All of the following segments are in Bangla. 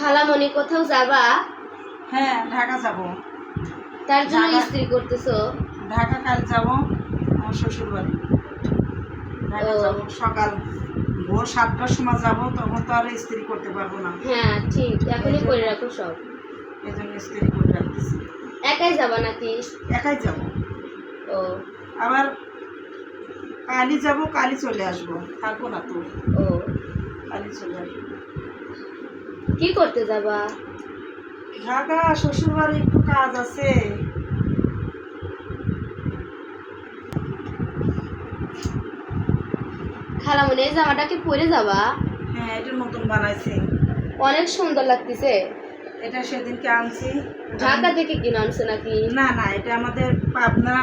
খালামণি কোথাও যাবা? হ্যাঁ ঢাকা যাব। তার জন্য ঢাকা- ইস্ত্রি করতেছো? ঢাকা কাল যাব আমার শ্বশুর বাড়ি ঢাকা ও। যাব সকাল। ভোর সাতটার সময় যাব তখন তো আর ইস্ত্রি করতে পারব না। হ্যাঁ ঠিক। এখনই করে রাখো সব। এই জন্য ইস্ত্রি করে রাখতেছি। একাই যাবা নাকি? একাই যাব। ও। আবার কালই যাব কালই চলে আসব। থাকব না তো। ও। কালই চলে আসব। কি করতে যাবা? ঢাকা শ্বশুর বাড়ি একটু কাজ আছে। খালামণি এই জামাটা কি পরে যাবা। হ্যাঁ এটা নতুন বানাইছি। অনেক সুন্দর লাগতেছে। এটা সেদিনকে আনছি। ঢাকা থেকে কিনে আনছো নাকি? না না এটা আমাদের পাবনা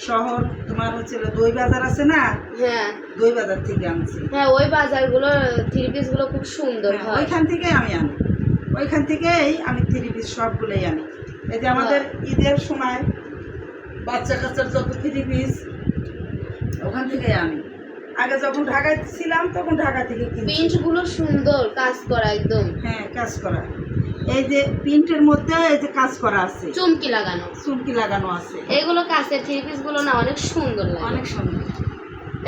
শহর তোমার হচ্ছে দই বাজার আছে না? হ্যাঁ। দই বাজার থেকে আনছি। হ্যাঁ ওই বাজারগুলো থ্রি পিসগুলো খুব সুন্দর হ্যাঁ, হয়। ওইখান থেকেই আমি আনি। ওইখান থেকেই আমি থ্রি পিস সবগুলোই আনি। এই যে আমাদের ঈদের সময় বাচ্চা কাচ্চার যত থ্রি পিস ওখান থেকেই আনি। আগে যখন ঢাকায় ছিলাম তখন ঢাকা থেকে গুলো সুন্দর কাজ করা একদম। হ্যাঁ কাজ করা। এই যে প্রিন্টের মধ্যে এই যে কাজ করা আছে। চুমকি লাগানো। চুমকি লাগানো আছে। এগুলো কাছের থ্রি পিসগুলো না অনেক সুন্দর লাগে। অনেক সুন্দর।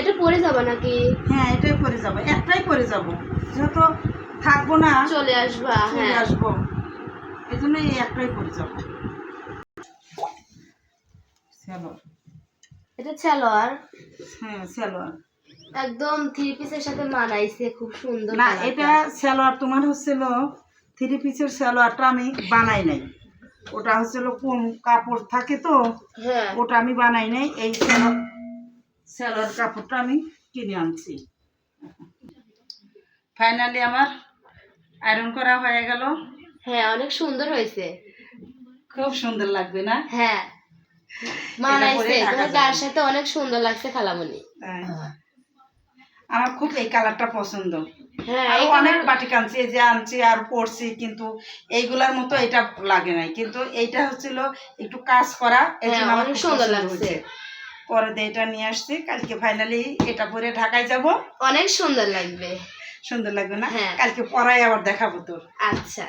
এটা পরে যাবা নাকি? হ্যাঁ এটাই পরে যাব। একটাই পরে যাব। যেহেতু থাকব না চলে আসবা হ্যাঁ। আসব। এই জন্য এই একটাই পরে যাব। সালোয়ার। এটা সালোয়ার? হ্যাঁ সালোয়ার। একদম থ্রি পিসের সাথে মানাইছে খুব সুন্দর না এটা সালোয়ার তোমার হচ্ছিল থ্রি পিসের সালোয়ারটা আমি বানাই নাই। ওটা হচ্ছিল কম কাপড় থাকে তো হ্যাঁ। ওটা আমি বানাই নাই এই সালোয়ার কাপড়টা আমি কিনে আনছি। ফাইনালি আমার আয়রন করা হয়ে গেল। হ্যাঁ অনেক সুন্দর হয়েছে। খুব সুন্দর লাগবে না? হ্যাঁ। মানাইছে তোমার। গায়ের সাথে অনেক সুন্দর লাগছে খালামণি। তাই। আমার খুব এই কালারটা পছন্দ। হ্যাঁ অনেক আনছি এই যে আনছি আর পরছি কিন্তু এইগুলার মতো এটা লাগে নাই। কিন্তু এইটা হচ্ছিল একটু কাজ করা এই হ্যাঁ, জন্য আমার অনেক খুব সুন্দর লাগছে। পরে এটা নিয়ে আসছি কালকে ফাইনালি এটা পরে ঢাকায় যাব। অনেক সুন্দর লাগবে। সুন্দর লাগবে না? হ্যাঁ। কালকে পরাই আবার দেখাবো তোর। আচ্ছা।